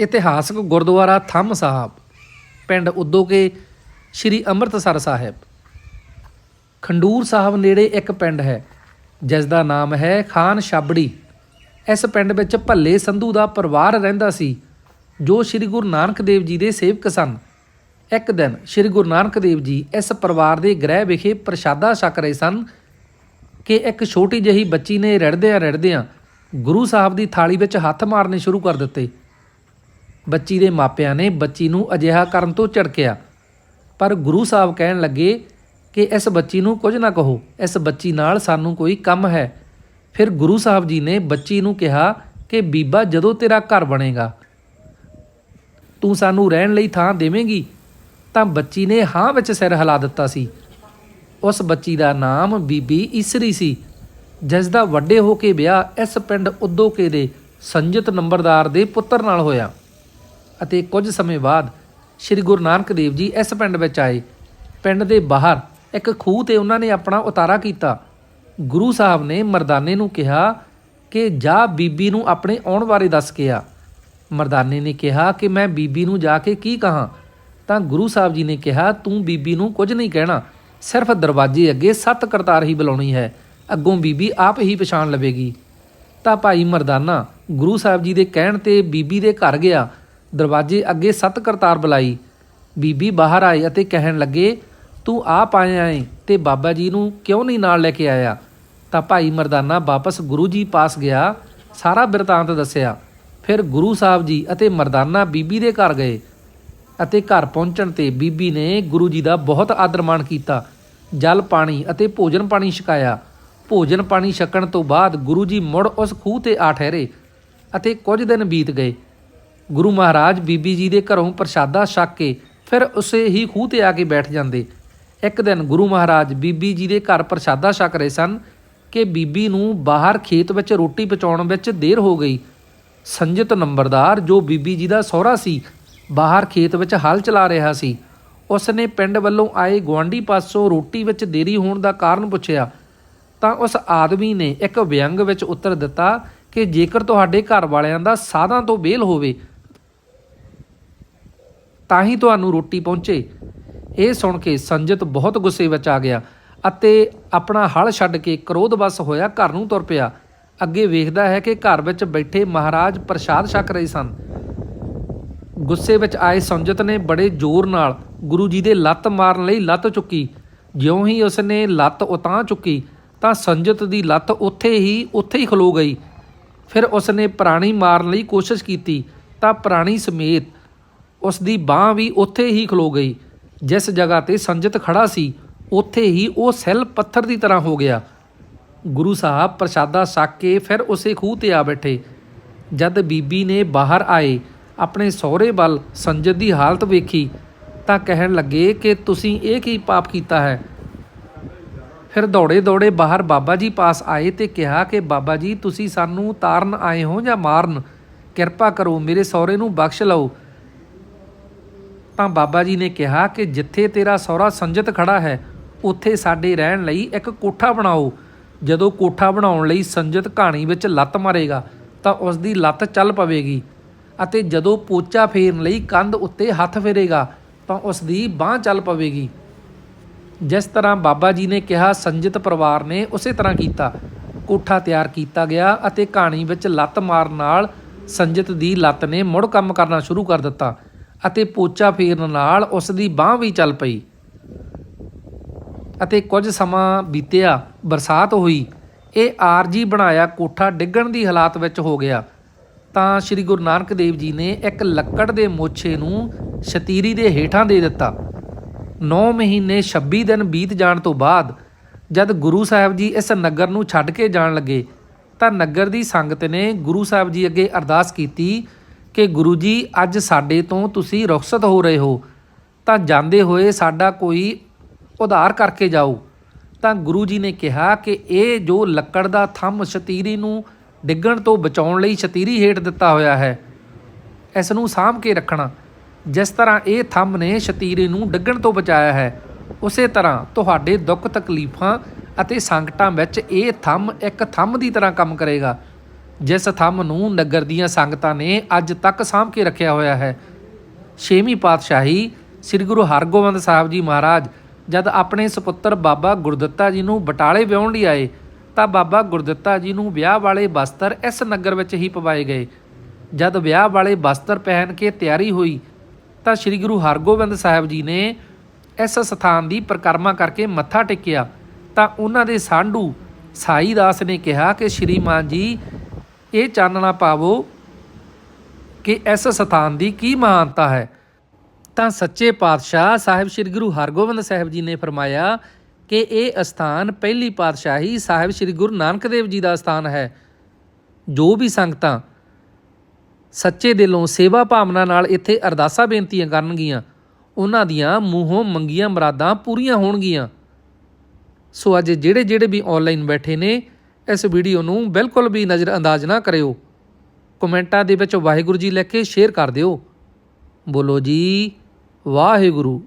ਇਤਿਹਾਸਕ ਗੁਰਦੁਆਰਾ ਥੰਮ ਸਾਹਿਬ, ਪਿੰਡ ਉਦੋਕੇ ਸ੍ਰੀ ਅੰਮ੍ਰਿਤਸਰ ਸਾਹਿਬ। ਖੰਡੂਰ ਸਾਹਿਬ ਨੇੜੇ ਇੱਕ ਪਿੰਡ ਹੈ ਜਿਸ ਦਾ ਨਾਮ ਹੈ ਖਾਨ ਛਾਬੜੀ। ਇਸ ਪਿੰਡ ਵਿੱਚ ਭੱਲੇ ਸੰਧੂ ਦਾ ਪਰਿਵਾਰ ਰਹਿੰਦਾ ਸੀ, ਜੋ ਸ੍ਰੀ ਗੁਰੂ ਨਾਨਕ ਦੇਵ ਜੀ ਦੇ ਸੇਵਕ ਸਨ। ਇੱਕ ਦਿਨ ਸ੍ਰੀ ਗੁਰੂ ਨਾਨਕ ਦੇਵ ਜੀ ਇਸ ਪਰਿਵਾਰ ਦੇ ਗ੍ਰਹਿ ਵਿਖੇ ਪ੍ਰਸ਼ਾਦਾ ਛਕ ਰਹੇ ਸਨ ਕਿ ਇੱਕ ਛੋਟੀ ਜਿਹੀ ਬੱਚੀ ਨੇ ਰੜਦਿਆਂ ਰੜਦਿਆਂ ਗੁਰੂ ਸਾਹਿਬ ਦੀ ਥਾਲੀ ਵਿੱਚ ਹੱਥ ਮਾਰਨੇ ਸ਼ੁਰੂ ਕਰ ਦਿੱਤੇ। ਬੱਚੀ ਦੇ ਮਾਪਿਆਂ ਨੇ ਬੱਚੀ ਨੂੰ ਅਜਿਹਾ ਕਰਨ ਤੋਂ ਝੜਕਿਆ। ਪਰ ਗੁਰੂ ਸਾਹਿਬ ਕਹਿਣ ਲੱਗੇ ਕਿ ਇਸ ਬੱਚੀ ਨੂੰ ਕੁਝ ਨਾ ਕਹੋ, ਇਸ ਬੱਚੀ ਨਾਲ ਸਾਨੂੰ ਕੋਈ ਕੰਮ ਹੈ। ਫਿਰ ਗੁਰੂ ਸਾਹਿਬ ਜੀ ਨੇ ਬੱਚੀ ਨੂੰ ਕਿਹਾ ਕਿ, ਬੀਬਾ, ਜਦੋਂ ਤੇਰਾ ਘਰ ਬਣੇਗਾ, ਤੂੰ ਸਾਨੂੰ ਰਹਿਣ ਲਈ ਥਾਂ ਦੇਵੇਂਗੀ? ਤਾਂ ਬੱਚੀ ਨੇ ਹਾਂ ਵਿੱਚ ਸਿਰ ਹਿਲਾ ਦਿੱਤਾ ਸੀ। ਉਸ ਬੱਚੀ ਦਾ ਨਾਮ ਬੀਬੀ ਈਸਰੀ ਸੀ, ਜਿਸ ਦਾ ਵੱਡੇ ਹੋ ਕੇ ਵਿਆਹ ਇਸ ਪਿੰਡ ਉਦੋਕੇ ਦੇ ਸੰਜਤ ਨੰਬਰਦਾਰ ਦੇ ਪੁੱਤਰ ਨਾਲ ਹੋਇਆ। ਅਤੇ ਕੁਝ ਸਮੇਂ ਬਾਅਦ ਸ੍ਰੀ ਗੁਰੂ ਨਾਨਕ ਦੇਵ ਜੀ ਇਸ ਪਿੰਡ ਵਿੱਚ ਆਏ। ਪਿੰਡ ਦੇ ਬਾਹਰ ਇੱਕ ਖੂਹ ਤੇ ਉਹਨਾਂ ਨੇ ਆਪਣਾ ਉਤਾਰਾ ਕੀਤਾ। ਗੁਰੂ ਸਾਹਿਬ ਨੇ ਮਰਦਾਨੇ ਨੂੰ ਕਿਹਾ ਕਿ ਜਾ ਬੀਬੀ ਨੂੰ ਆਪਣੇ ਆਉਣ ਬਾਰੇ ਦੱਸ ਕੇ ਆ। ਮਰਦਾਨੇ ਨੇ ਕਿਹਾ ਕਿ ਮੈਂ ਬੀਬੀ ਨੂੰ ਜਾ ਕੇ ਕੀ ਕਹਾਂ? ਤਾਂ ਗੁਰੂ ਸਾਹਿਬ ਜੀ ਨੇ ਕਿਹਾ, ਤੂੰ ਬੀਬੀ ਨੂੰ ਕੁਝ ਨਹੀਂ ਕਹਿਣਾ। ਸਿਰਫ ਦਰਵਾਜ਼ੇ ਅੱਗੇ ਸੱਤ ਕਰਤਾਰ ਹੀ ਬੁਲਾਉਣੀ ਹੈ। ਅੱਗੋਂ ਬੀਬੀ ਆਪ ਹੀ ਪਛਾਣ ਲਵੇਗੀ। ਤਾਂ ਭਾਈ ਮਰਦਾਨਾ ਗੁਰੂ ਸਾਹਿਬ ਜੀ ਦੇ ਕਹਿਣ ਤੇ ਬੀਬੀ ਦੇ ਘਰ ਗਿਆ। ਦਰਵਾਜ਼ੇ ਅੱਗੇ ਸੱਤ ਕਰਤਾਰ ਬੁਲਾਈ। ਬੀਬੀ ਬਾਹਰ ਆਈ ਅਤੇ ਕਹਿਣ ਲੱਗੇ, ਤੂੰ ਆਪ ਆਇਆ ਏ ਤੇ ਬਾਬਾ ਜੀ ਨੂੰ ਕਿਉਂ ਨਹੀਂ ਨਾਲ ਲੈ ਕੇ ਆਇਆ? ਤਾਂ ਭਾਈ ਮਰਦਾਨਾ ਵਾਪਸ ਗੁਰੂ ਜੀ ਪਾਸ ਗਿਆ, ਸਾਰਾ ਬਿਰਤਾਂਤ ਦੱਸਿਆ। ਫਿਰ ਗੁਰੂ ਸਾਹਿਬ ਜੀ ਅਤੇ ਮਰਦਾਨਾ ਬੀਬੀ ਦੇ ਘਰ ਗਏ ਅਤੇ ਘਰ ਪਹੁੰਚਣ ਤੇ ਬੀਬੀ ਨੇ ਗੁਰੂ ਜੀ ਦਾ ਬਹੁਤ ਆਦਰ ਮਾਣ ਕੀਤਾ। ਜਲ ਪਾਣੀ ਅਤੇ ਭੋਜਨ ਪਾਣੀ ਛਕਾਇਆ। ਭੋਜਨ ਪਾਣੀ ਛਕਣ ਤੋਂ ਬਾਅਦ ਗੁਰੂ ਜੀ ਮੁੜ ਉਸ ਖੂਹ ਤੇ ਆ ਠਹਿਰੇ ਅਤੇ ਕੁਝ ਦਿਨ ਬੀਤ ਗਏ। ਗੁਰੂ ਮਹਾਰਾਜ ਬੀਬੀ ਜੀ ਦੇ ਘਰੋਂ ਪ੍ਰਸ਼ਾਦਾ ਛਕ ਕੇ ਫਿਰ ਉਸੇ ਹੀ ਖੂਹ ਤੇ ਆ ਕੇ ਬੈਠ ਜਾਂਦੇ। ਇੱਕ ਦਿਨ ਗੁਰੂ ਮਹਾਰਾਜ ਬੀਬੀ ਜੀ ਦੇ ਘਰ ਪ੍ਰਸ਼ਾਦਾ ਛਕ ਰਹੇ ਸਨ ਕਿ ਬੀਬੀ ਨੂੰ ਬਾਹਰ ਖੇਤ ਵਿੱਚ ਰੋਟੀ ਪਹੁੰਚਾਉਣ ਵਿੱਚ ਦੇਰ ਹੋ ਗਈ। ਸੰਜਤ ਨੰਬਰਦਾਰ ਜੋ ਬੀਬੀ ਜੀ ਦਾ ਸਹੁਰਾ ਸੀ, ਬਾਹਰ ਖੇਤ ਵਿੱਚ ਹਲ ਚਲਾ ਰਿਹਾ ਸੀ। ਉਸ ਨੇ ਪਿੰਡ ਵੱਲੋਂ ਆਏ ਗਵਾਂਢੀ ਪਾਸੋਂ ਰੋਟੀ ਵਿੱਚ ਦੇਰੀ ਹੋਣ ਦਾ ਕਾਰਨ ਪੁੱਛਿਆ। ਤਾਂ ਉਸ ਆਦਮੀ ਨੇ ਇੱਕ ਵਿਅੰਗ ਵਿੱਚ ਉੱਤਰ ਦਿੱਤਾ ਕਿ ਜੇਕਰ ਤੁਹਾਡੇ ਘਰ ਵਾਲਿਆਂ ਦਾ ਸਾਧਾਂ ਤੋਂ ਬੇਲ ਹੋਵੇ ਤਾਂ ਹੀ ਤੁਹਾਨੂੰ ਰੋਟੀ ਪਹੁੰਚੇ। ਇਹ ਸੁਣ ਕੇ ਸੰਜਤ ਬਹੁਤ ਗੁੱਸੇ ਵਿੱਚ ਆ ਗਿਆ ਅਤੇ ਆਪਣਾ ਹਲ ਛੱਡ ਕੇ ਕ੍ਰੋਧਵਸ ਹੋਇਆ ਘਰ ਨੂੰ ਤੁਰ ਪਿਆ। ਅੱਗੇ ਵੇਖਦਾ ਹੈ ਕਿ ਘਰ ਵਿੱਚ ਬੈਠੇ ਮਹਾਰਾਜ ਪ੍ਰਸ਼ਾਦ ਛਕ ਰਹੇ ਸਨ। ਗੁੱਸੇ ਵਿੱਚ ਆਏ ਸੰਜਤ ਨੇ ਬੜੇ ਜ਼ੋਰ ਨਾਲ ਗੁਰੂ ਜੀ ਦੇ ਲੱਤ ਮਾਰਨ ਲਈ ਲੱਤ ਚੁੱਕੀ। ਜਿਉਂ ਹੀ ਉਸਨੇ ਲੱਤ ਉਤਾਂ ਚੁੱਕੀ, ਤਾਂ ਸੰਜਤ ਦੀ ਲੱਤ ਉੱਥੇ ਹੀ ਉੱਥੇ ਹੀ ਖਲੋ ਗਈ। ਫਿਰ ਉਸਨੇ ਪ੍ਰਾਣੀ ਮਾਰਨ ਲਈ ਕੋਸ਼ਿਸ਼ ਕੀਤੀ, ਤਾਂ ਪ੍ਰਾਣੀ ਸਮੇਤ ਉਸ ਦੀ ਬਾਹ ਵੀ ਉੱਥੇ ਹੀ ਖਲੋ ਗਈ। ਜਿਸ ਜਗ੍ਹਾ ਤੇ ਸੰਜਤ ਖੜਾ ਸੀ, ਉੱਥੇ ਹੀ ਉਹ ਸੈੱਲ ਪੱਥਰ ਦੀ ਤਰ੍ਹਾਂ ਹੋ ਗਿਆ। ਗੁਰੂ ਸਾਹਿਬ ਪ੍ਰਸ਼ਾਦਾ ਛਕ ਕੇ ਫਿਰ ਉਸੇ ਖੂਹ ਤੇ ਆ ਬੈਠੇ। ਜਦ ਬੀਬੀ ਨੇ ਬਾਹਰ ਆਏ, ਆਪਣੇ ਸਹੁਰੇ ਵੱਲ ਸੰਜਤ ਦੀ ਹਾਲਤ ਵੇਖੀ, ਤਾਂ ਕਹਿਣ ਲੱਗੇ ਕਿ ਤੁਸੀਂ ਇਹ ਕੀ ਪਾਪ ਕੀਤਾ ਹੈ? ਫਿਰ ਦੌੜੇ ਦੌੜੇ ਬਾਹਰ ਬਾਬਾ ਜੀ ਪਾਸ ਆਏ ਤੇ ਕਿਹਾ ਕਿ ਬਾਬਾ ਜੀ, ਤੁਸੀਂ ਸਾਨੂੰ ਤਾਰਨ ਆਏ ਹੋ ਜਾਂ ਮਾਰਨ? ਕਿਰਪਾ ਕਰੋ ਮੇਰੇ ਸਹੁਰੇ ਨੂੰ ਬਖਸ਼ ਲਓ। ਤਾਂ ਬਾਬਾ ਜੀ ਨੇ ਕਿਹਾ ਕਿ ਜਿੱਥੇ ਤੇਰਾ ਸਹੁਰਾ ਸੰਜਤ ਖੜਾ ਹੈ, ਉੱਥੇ ਸਾਡੇ ਰਹਿਣ ਲਈ ਇੱਕ ਕੋਠਾ ਬਣਾਓ। ਜਦੋਂ ਕੋਠਾ ਬਣਾਉਣ ਲਈ ਸੰਜਤ ਕਹਾਣੀ ਵਿੱਚ ਲੱਤ ਮਾਰੇਗਾ, ਤਾਂ ਉਸ ਦੀ ਲੱਤ ਚੱਲ ਪਵੇਗੀ ਅਤੇ ਜਦੋਂ ਪੋਚਾ ਫੇਰਨ ਲਈ ਕੰਧ ਉੱਤੇ ਹੱਥ ਫੇਰੇਗਾ, ਤਾਂ ਉਸ ਦੀ ਬਾਹ ਚੱਲ ਪਵੇਗੀ। ਜਿਸ ਤਰ੍ਹਾਂ ਬਾਬਾ ਜੀ ਨੇ ਕਿਹਾ, ਸੰਜਿਤ ਪਰਿਵਾਰ ਨੇ ਉਸੇ ਤਰ੍ਹਾਂ ਕੀਤਾ। ਕੋਠਾ ਤਿਆਰ ਕੀਤਾ ਗਿਆ ਅਤੇ ਕਹਾਣੀ ਵਿੱਚ ਲੱਤ ਮਾਰਨ ਨਾਲ ਸੰਜਿਤ ਦੀ ਲੱਤ ਨੇ ਮੁੜ ਕੰਮ ਕਰਨਾ ਸ਼ੁਰੂ ਕਰ ਦਿੱਤਾ। ਅਤੇ ਪੋਚਾ ਫੇਰਨ ਨਾਲ ਉਸ ਦੀ ਬਾਹ ਵੀ ਚੱਲ ਪਈ। ਅਤੇ ਕੁਝ ਸਮਾਂ ਬੀਤਿਆ, ਬਰਸਾਤ ਹੋਈ। ਇਹ ਆਰਜੀ ਬਣਾਇਆ ਕੋਠਾ ਡਿੱਗਣ ਦੀ ਹਾਲਾਤ ਵਿੱਚ ਹੋ ਗਿਆ। ਤਾਂ ਸ੍ਰੀ ਗੁਰੂ ਨਾਨਕ ਦੇਵ ਜੀ ਨੇ ਇੱਕ ਲੱਕੜ ਦੇ ਮੋਛੇ ਨੂੰ ਸ਼ਤੀਰੀ ਦੇ ਹੇਠਾਂ ਦੇ ਦਿੱਤਾ। 9 ਮਹੀਨੇ 26 ਦਿਨ ਬੀਤ ਜਾਣ ਤੋਂ ਬਾਅਦ ਜਦ ਗੁਰੂ ਸਾਹਿਬ ਜੀ ਇਸ ਨਗਰ ਨੂੰ ਛੱਡ ਕੇ ਜਾਣ ਲੱਗੇ, ਤਾਂ ਨਗਰ ਦੀ ਸੰਗਤ ਨੇ ਗੁਰੂ ਸਾਹਿਬ ਜੀ ਅੱਗੇ ਅਰਦਾਸ ਕੀਤੀ ਕਿ ਗੁਰੂ ਜੀ, ਅੱਜ ਸਾਡੇ ਤੋਂ ਤੁਸੀਂ ਰੁਖਸਤ ਹੋ ਰਹੇ ਹੋ, ਤਾਂ ਜਾਂਦੇ ਹੋਏ ਸਾਡਾ ਕੋਈ ਉਧਾਰ ਕਰਕੇ ਜਾਓ। ਤਾਂ ਗੁਰੂ ਜੀ ਨੇ ਕਿਹਾ ਕਿ ਇਹ ਜੋ ਲੱਕੜ ਦਾ ਥੰਮ ਸ਼ਤੀਰੀ ਨੂੰ ਡਿੱਗਣ ਤੋਂ ਬਚਾਉਣ ਲਈ ਸ਼ਤੀਰੀ ਹੇਠ ਦਿੱਤਾ ਹੋਇਆ ਹੈ, ਇਸ ਨੂੰ ਸਾਂਭ ਕੇ ਰੱਖਣਾ, ਜਿਸ ਤਰ੍ਹਾਂ ਇਹ ਥੰਮ ਨੇ ਸ਼ਤੀਰੇ ਨੂੰ ਡਿੱਗਣ ਤੋਂ ਬਚਾਇਆ ਹੈ, ਉਸੇ ਤਰ੍ਹਾਂ ਤੁਹਾਡੇ ਦੁੱਖ ਤਕਲੀਫਾਂ ਅਤੇ ਸੰਕਟਾਂ ਵਿੱਚ ਇਹ ਥੰਮ ਇੱਕ ਥੰਮ ਦੀ ਤਰ੍ਹਾਂ ਕੰਮ ਕਰੇਗਾ। ਜਿਸ ਥੰਮ ਨੂੰ ਨਗਰ ਦੀਆਂ ਸੰਗਤਾਂ ਨੇ ਅੱਜ ਤੱਕ ਸਾਂਭ ਕੇ ਰੱਖਿਆ ਹੋਇਆ ਹੈ। ਛੇਵੀਂ ਪਾਤਸ਼ਾਹੀ ਸ੍ਰੀ ਗੁਰੂ ਹਰਗੋਬਿੰਦ ਸਾਹਿਬ ਜੀ ਮਹਾਰਾਜ ਜਦ ਆਪਣੇ ਸੁਪੁੱਤਰ ਬਾਬਾ ਗੁਰਦਿੱਤਾ ਜੀ ਨੂੰ ਬਟਾਲੇ ਵਿਆਹੁਣ ਲਈ ਆਏ, ਤਾਂ ਬਾਬਾ ਗੁਰਦਿੱਤਾ ਜੀ ਨੂੰ ਵਿਆਹ ਵਾਲੇ ਬਸਤਰ ਇਸ ਨਗਰ ਵਿੱਚ ਹੀ ਪਵਾਏ ਗਏ। ਜਦ ਵਿਆਹ ਵਾਲੇ ਬਸਤਰ ਪਹਿਨ ਕੇ ਤਿਆਰੀ ਹੋਈ, ਤਾਂ ਸ੍ਰੀ ਗੁਰੂ ਹਰਗੋਬਿੰਦ ਸਾਹਿਬ ਜੀ ਨੇ ਇਸ ਸਥਾਨ ਦੀ ਪਰਿਕਰਮਾ ਕਰਕੇ ਮੱਥਾ ਟੇਕਿਆ। ਤਾਂ ਉਹਨਾਂ ਦੇ ਸਾਂਢੂ ਸਾਈ ਦਾਸ ਨੇ ਕਿਹਾ ਕਿ ਸ਼੍ਰੀਮਾਨ ਜੀ ਇਹ ਚਾਨਣਾ ਪਾਵੋ ਕਿ ਇਸ ਸਥਾਨ ਦੀ ਕੀ ਮਹਾਨਤਾ ਹੈ। ਤਾਂ ਸੱਚੇ ਪਾਤਸ਼ਾਹ ਸਾਹਿਬ ਸ੍ਰੀ ਗੁਰੂ ਹਰਗੋਬਿੰਦ ਸਾਹਿਬ ਜੀ ਨੇ ਫਰਮਾਇਆ ਕਿ ਇਹ ਅਸਥਾਨ ਪਹਿਲੀ ਪਾਤਸ਼ਾਹੀ ਸਾਹਿਬ ਸ੍ਰੀ ਗੁਰੂ ਨਾਨਕ ਦੇਵ ਜੀ ਦਾ ਸਥਾਨ ਹੈ। ਜੋ ਵੀ ਸੰਗਤਾਂ ਸੱਚੇ ਦਿਲੋਂ ਸੇਵਾ ਭਾਵਨਾ ਨਾਲ ਇੱਥੇ ਅਰਦਾਸਾਂ ਬੇਨਤੀਆਂ ਕਰਨਗੀਆਂ, ਉਹਨਾਂ ਦੀਆਂ ਮੂੰਹੋਂ ਮੰਗੀਆਂ ਮੁਰਾਦਾਂ ਪੂਰੀਆਂ ਹੋਣਗੀਆਂ। ਸੋ ਅੱਜ ਜਿਹੜੇ ਜਿਹੜੇ ਵੀ ਆਨਲਾਈਨ ਬੈਠੇ ਨੇ ਇਸ ਵੀਡੀਓ ਨੂੰ ਬਿਲਕੁਲ ਵੀ ਨਜ਼ਰਅੰਦਾਜ਼ ਨਾ ਕਰਿਓ। ਕਮੈਂਟਾਂ ਦੇ ਵਿੱਚ ਵਾਹਿਗੁਰੂ ਜੀ ਲਿਖ ਕੇ ਸ਼ੇਅਰ ਕਰ ਦਿਓ। ਬੋਲੋ ਜੀ, ਵਾਹਿਗੁਰੂ।